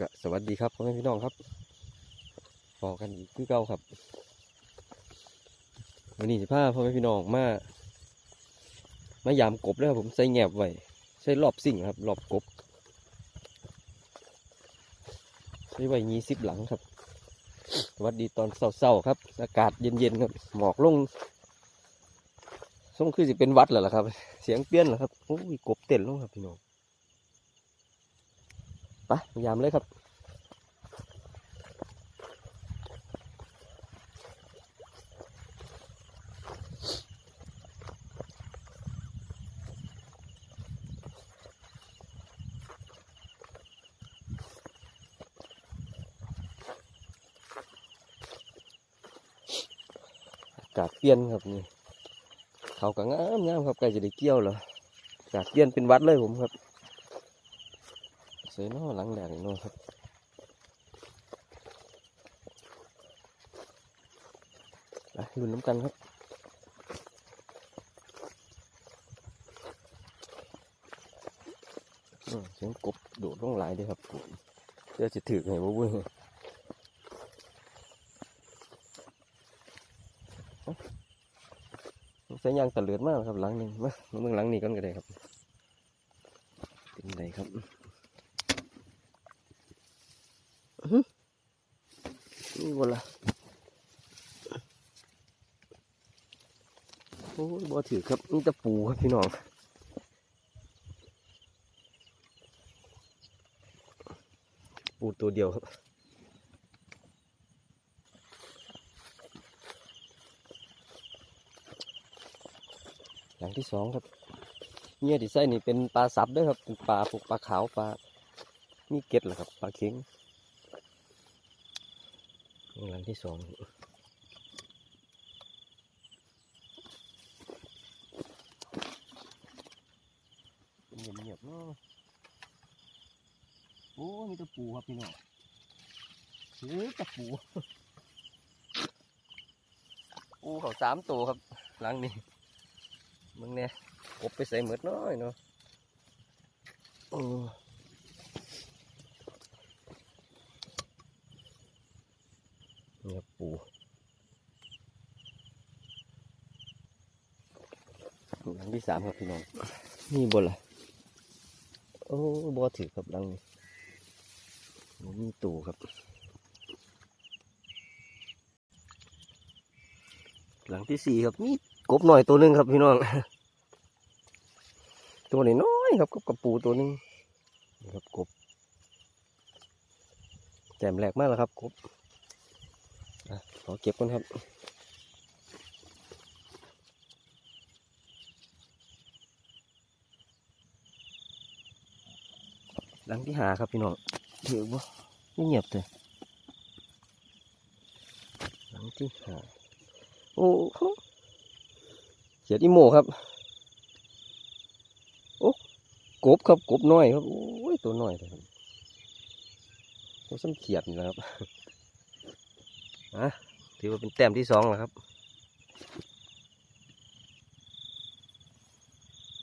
ก็สวัสดีครับพ่อแม่พี่น้องครับบอกกันอีกคือเก่าครับวันนี้สิพาพ่อแม่พี่น้องมามายามกบเลยครับผมใส่แงบไว้ใส่รอบสิ่งครับรอบกบใส่ไว้ยี่สิบหลังครับ สวัสดีตอนเศร้าๆครับ อากาศเย็นๆครับหมอกลงส่งคือสิเป็นวัดแล้วล่ะครับ เสียงเปี้ยนเหรอครับโอ้ยกบเต้นลงครับพี่น้อง ไปยามเลยครับกาศเปลี่ยนครับนี่เขาก็งามงามครับใกล้จะได้เกี่ยวแล้วอกาศเปลี่ยนเป็นวัดเลยผมครับ เสยเนอหลังแดดนี่เนอครับไปลุ้นน้ำกันครับเสียงกบโดดลงหลายเด้วยครับผมเดี๋ยวจะถือไงบ่เว้ยใส่ยางตะเลือดมากครับหลังหนึ่งมาเมืองหลังนี้ก่อนก็ได้ครับเป็นไรครับอื้อหือนี่ บนละโอ้ยบ่ถือครับนี่ตะปูครับพี่น้องปูตัวเดียวครับหลังที่สองครับเนี่ยที่ใส่นี่เป็นปลาซับด้วยครับเป็นปลาพวกปลาขาวปลามีเก็ดเหรอครับปลาเค็ง หลังที่สองเงียบเงียบๆเนาะโอ้มีตะปูครับพี่น้องเฮ้ยตะปูปูเขาสามตัวครับ หลังนี้มึงเนี่ยกบไปใส่หมดน้อยเนาะโอ้เนี่ยปูหลัง ที่สามครับพี่น้องนี่บนละโอ้บอถือครับหลังนี้บ่มีตูครับหลังที่สี่ครับมีกบหน่อยตัวหนึ่งครับพี่น้อง ตัวนี้น้อยครับกบกับปูตัวหนึ่งครับกบแจ่มแหลกมากแล้วครับกบขอเก็บก่อนครับ หลังที่หาครับพี่น้องถือว่าเงียบเลยหลังที่หาโอ้โหเขียดอีโมครับโอ้กบครับกบน้อยครับโอ้ยตัวน้อยเลยครับตัวซ้ำเขียดนี่แหละครับอะถือว่าเป็นแต้มที่สองแล้วครับ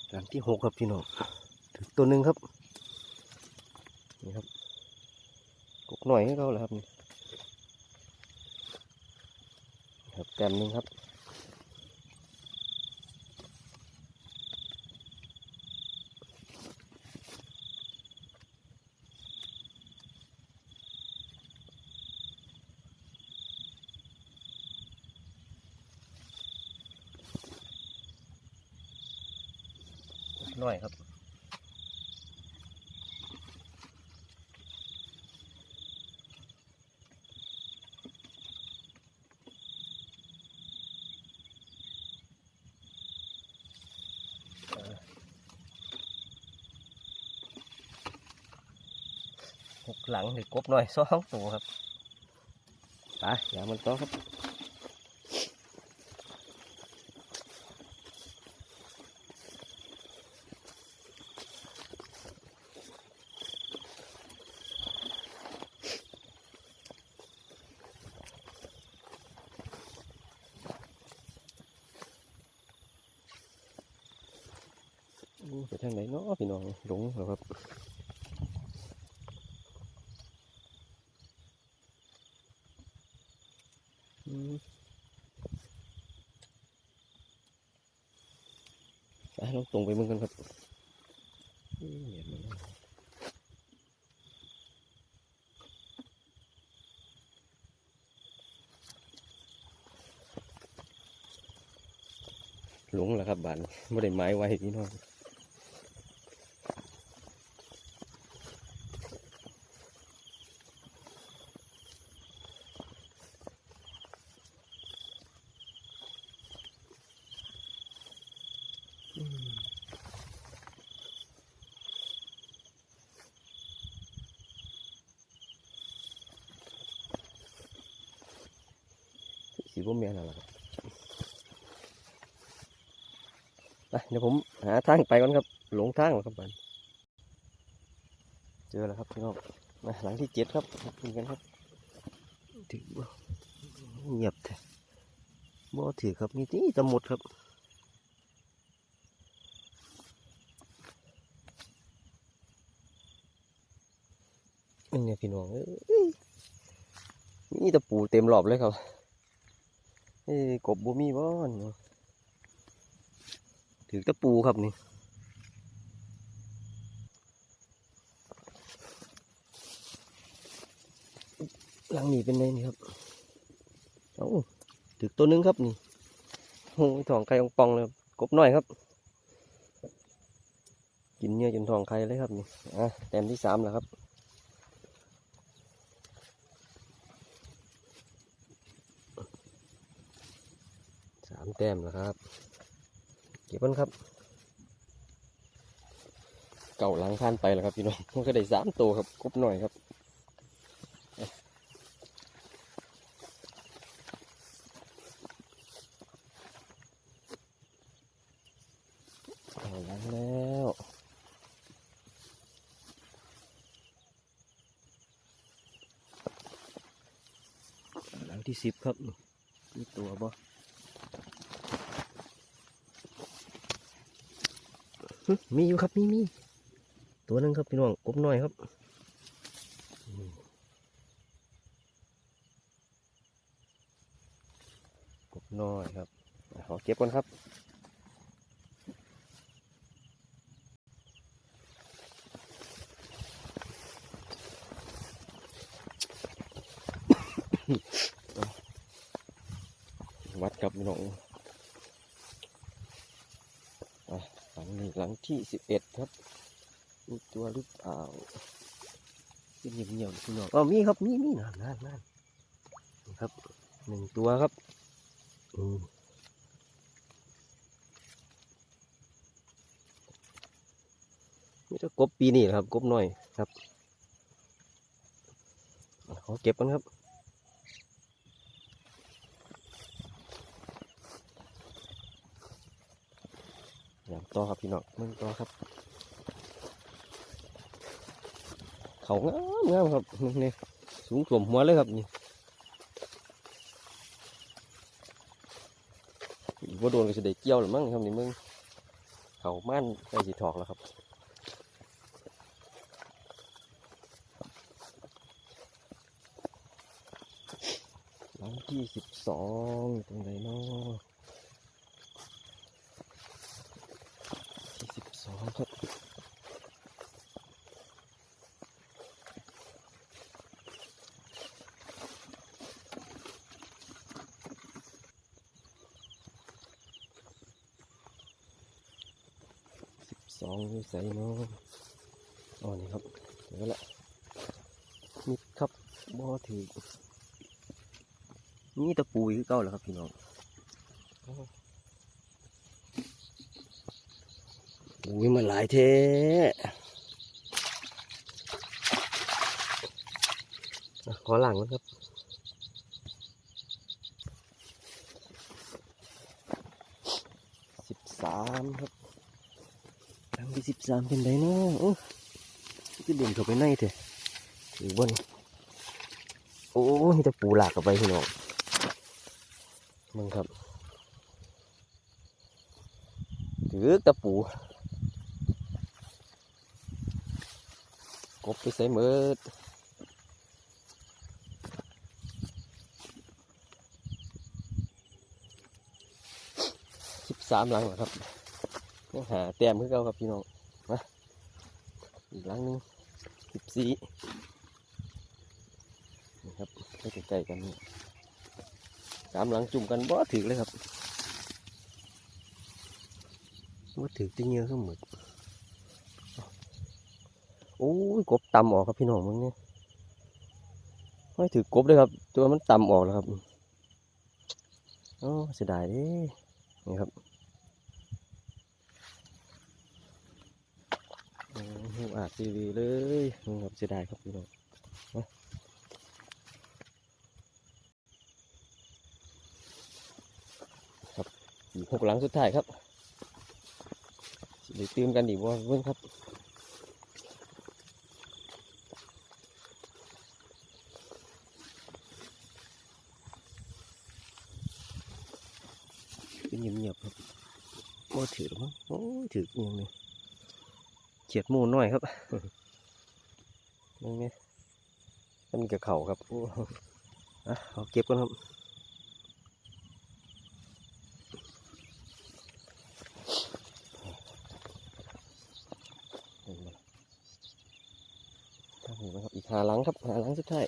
หลังที่หกครับพี่น้องตัวหนึ่งครับ นี่ครับกบหน่อยให้เขาแหละครับนี่ครับแต้มหนึ่งครับหน่อยครับ หกหลังหรือกบหน่อยสองตัวครับไปอย่ามันต่อครับอู้ไปทางไหนเนาะพี่น้องหลงแล้วครับ อืมไปลองตรงไปมึงกันครับอืมเหยียบมันแล้ว หลงแล้วครับบานไม่ได้ไม้ไว้พี่น้องสีบ่แม่นแล้วล่ะครับไป เดี๋ยวผมหาทางไปก่อนครับ หลงทางแล้วครับบันเจอแล้วครับพี่น้องมาหลังที่เจ็ดครับมากินกันครับถือบ่เงียบแท้บ่ถือครับมีที่ตะหมดครับนี่เนี่ยพี่น้องเอ้ยมีตะปูเต็มรอบเลยครับเอ้กบบ่มีบ่อนเนาะ ถือตะปูครับนี่หลังนี้เป็นไงนี่ครับเอ้าถือตัวนึงครับนี่โอ้ยทองไข่องปองเลยครบกบน้อยครับ กินเนื้อจนทองไข่เลยครับนี่อะแต้มที่สามแล้วครับสามแต้มแล้วครับ ก็บมันครับ เก่าหลังผ่านไปแล้วครับพี่น้องมันก็ได้สามตัวครับกบหน่อยครับเก่าหลังแล้วหลังที่สิบครับนี่มีตัวบ่ มีอยู่ครับมีมีตัวหนึงครับพี่น้องกบน้อยครับกบน้อยครับขอเก็บก่อนครับ วัดกับพี่น้องอะ หลังนี้หลัง ที่สิบเอ็ดครับ มีตัวหรือเปล่าเงียบเงียบๆพี่น้องอ๋อมีครับ มีมีนั่นนั่นนั่นครับหนึ่งตัวครับอืมนี่จะกบปีนี้แหละครับ กบหน้อยครับขอเก็บกันครับ อย่าง ต่อครับพี่น้องมึงต่อครับ เขางามงามครับนี่สูงสวมหัวเลยครับนี่อีกว่าโดนก็จะได้เกี่ยวหรือมั้งครับนี่มึงเขาม่านใกล้สีถอกแล้วครับที่สิบสองตรงไหนเนาะ ที่สิบสองครับสิบสองนี่ ใส่เนาะอ๋อนี่ครับเดี๋ยวละมิดครับบ่ถือนี่ตะปูคือเก่าแล้วครับพี่น้องอุ้ยมันหลายเท่ขอหลังนะครับสิบสามครับ ที่สิบสามเป็นไรเนาะจะเด่นเข้าไปไหนเถอะถือบนโอ้ยจะปูหลากกับไปพี่น้องมึงครับถือตะปูกบไปใส่มืดสิบสามหลังเหรอครับ ยังหาแต้มคือเก่าครับพี่น้องมาอีกหลังนึงสิบสี่นี่ครับใกล้ๆกันนี่สามหลังจุ่มกันบ่ถือเลยครับบ่ถือจะเงี้ยขึ้นหมดโอ้ยกบต่ำออกครับพี่น้องมึงเนี่ยไม่ถือกบเลยครับ ตัวมันต่ำออกแล้วครับโอ้เสียดายดินี่ครับ โอ้ โหอาจทีวีเลยครับเสียดายครับพี่น้องมาครับอีกหกหลังสุดท้ายครับสิได้ตื่นกันอีว่าเบิ่งครับเป็นเงียบๆครับโอ้ถือหรือมั้งโอ้ถือเงียบเลย เขียดมูน้อยครับนี่ไงมันกับเข่าครับอ้อะเอาเก็บกันครับนไหมครับเห็นไหมครับอีกหาหลังครับหาหลังสุดท้าย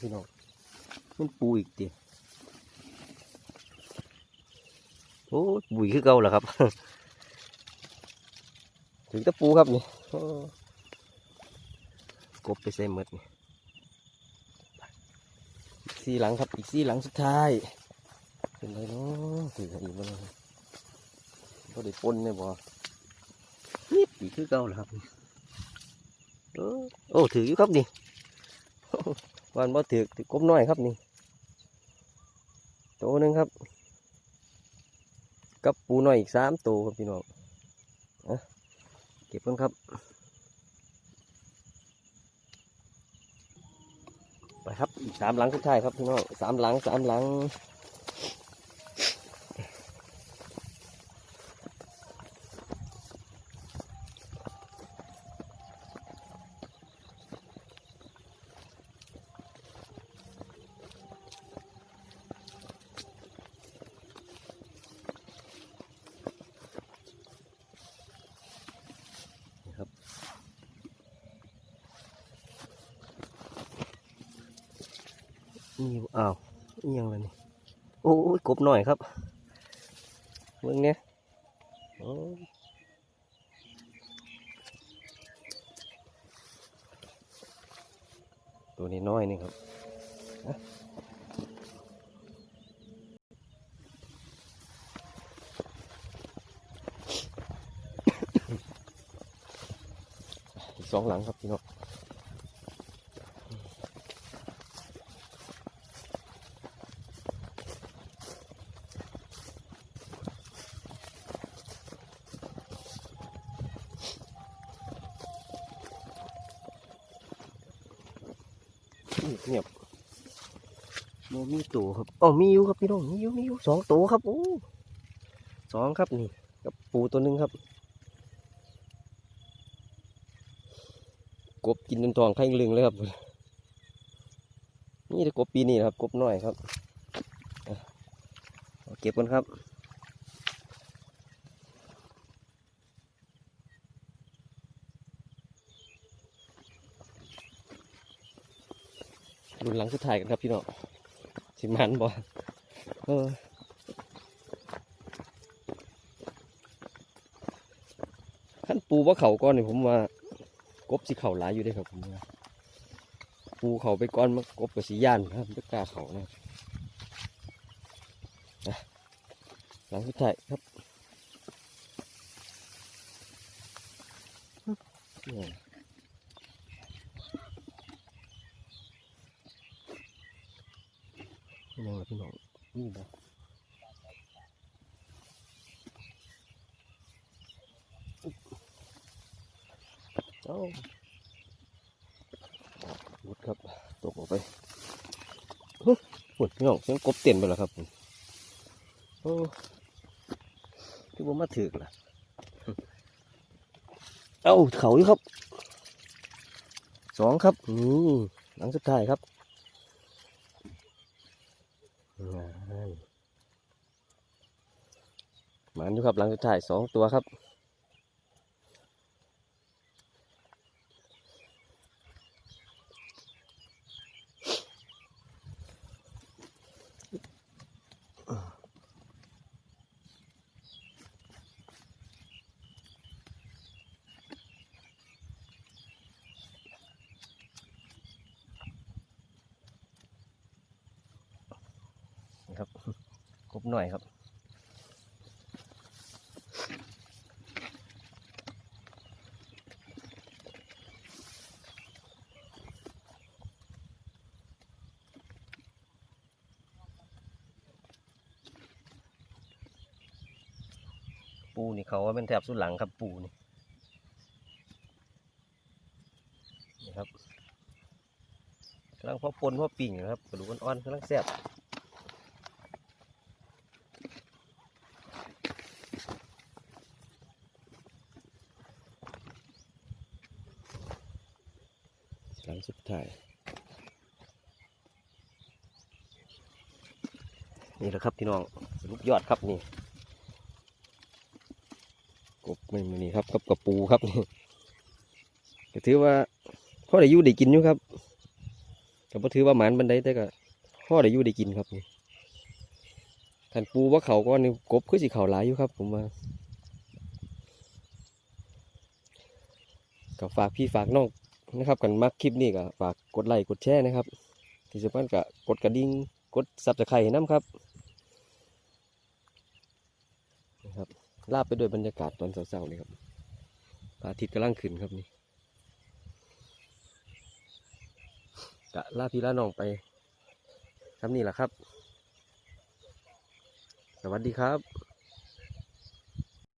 พี่น้องมันปูอีกเดียโอ้บุยคือเก่าเหรอครับ ถึงตะปูครับนี่กบไปใส่หมดนี่สี่หลังครับอีกสี่หลังสุดท้าย เป็นไรเนาะถือกันอีกบ้างก็ได้ปนเนี่ยบ่นี่ปีคือเก่าเหรอครับเออโอ้ถืออยู่ครับนี่ วันบ่ถือถือกบน้อยครับนี่ตัวหนึ่งครับ กับปูน้อยอีกสามตัวครับพี่น้องเก็บกันครับ ไปครับอีกสามหลังสุดท้ายครับพี่น้องสามหลังสามหลัง นี่อ้าวนี่ยังไงนี่โอ้ยกบหน่อยครับเบิ่งเนี่ยโอ้ยตัวนี้น้อยนี่ครับสองหลังครับพี่น้อง เงียบโมมีตัวครับอ๋อมีอยู่ครับพี่น้องมีอยู่มีอยู่สองตัวครับโอ้สองครับนี่กับปูตัวหนึ่งครับกบกินจนทองไข่ลึงเลยครับ นี่แต่กบปีนี้นะครับ กบน้อยครับอะเอาเก็บกันครับ รุ่นหลังสุดท้ายกันครับพี่น้องสิมันบ่เออขั้นปูว่าเขาก้อนนี่ผมว่ากบสิเข่าหลายอยู่เด้ครับผมว่าปูเขาไปก้อนมันกบกับสีย่านครับไม่กล้าเขานะอะหลังสุดท้ายครับ ยังละพี่น้องนี่บ่โอ้หลุดครับ ตกออกไปหุ่นพี่น้องเสียงกบเต้นไปแล้วครับโอ้ที่ผมมาถือล่ะเอ้าเขาอยู่ครับ สองครับ นี่หลังสุดท้ายครับ มันอยู่ครับหลังสุดท้ายสองตัวครับนะครับกบหน่อยครับ เขาว่าเป็นแถบสุดหลังครับปูนี่นี่ครับกำลังพอปนพอปิ่งนะครับกระดูกอ่อนๆกำลังแซ่บหลังสุดท้ายนี่แหละครับพี่น้องสรุปยอดครับนี่ก บไม่มือนี่ครับกับกระปูครับนี่ก็ถือว่าพ่อได้ยู่ได้กินอยู่ครับก็บ่ถือว่าหมานบันไดแต่ก็พ่อได้ยู่ได้กินครับนี่ขันปูว่าเขาก็นี่กบคือสิเขาหลายอยู่ครับ ผมว่าก็ฝากพี่ฝากน้องนะครับ กันมักคลิปนี้ก็ฝากกดไลค์กดแชร์นะครับ ที่สำคัญก็กดกระดิ่งกดซับสไครต์น้ำครับนะครับ ลาบไปด้วยบรรยากาศตอนเช้าๆนี่ครับพระอาทิตย์กำลังขึ้นครับนี่กะลาพี่ลาน้องไปครับนี่แหละครับ สวัสดีครับ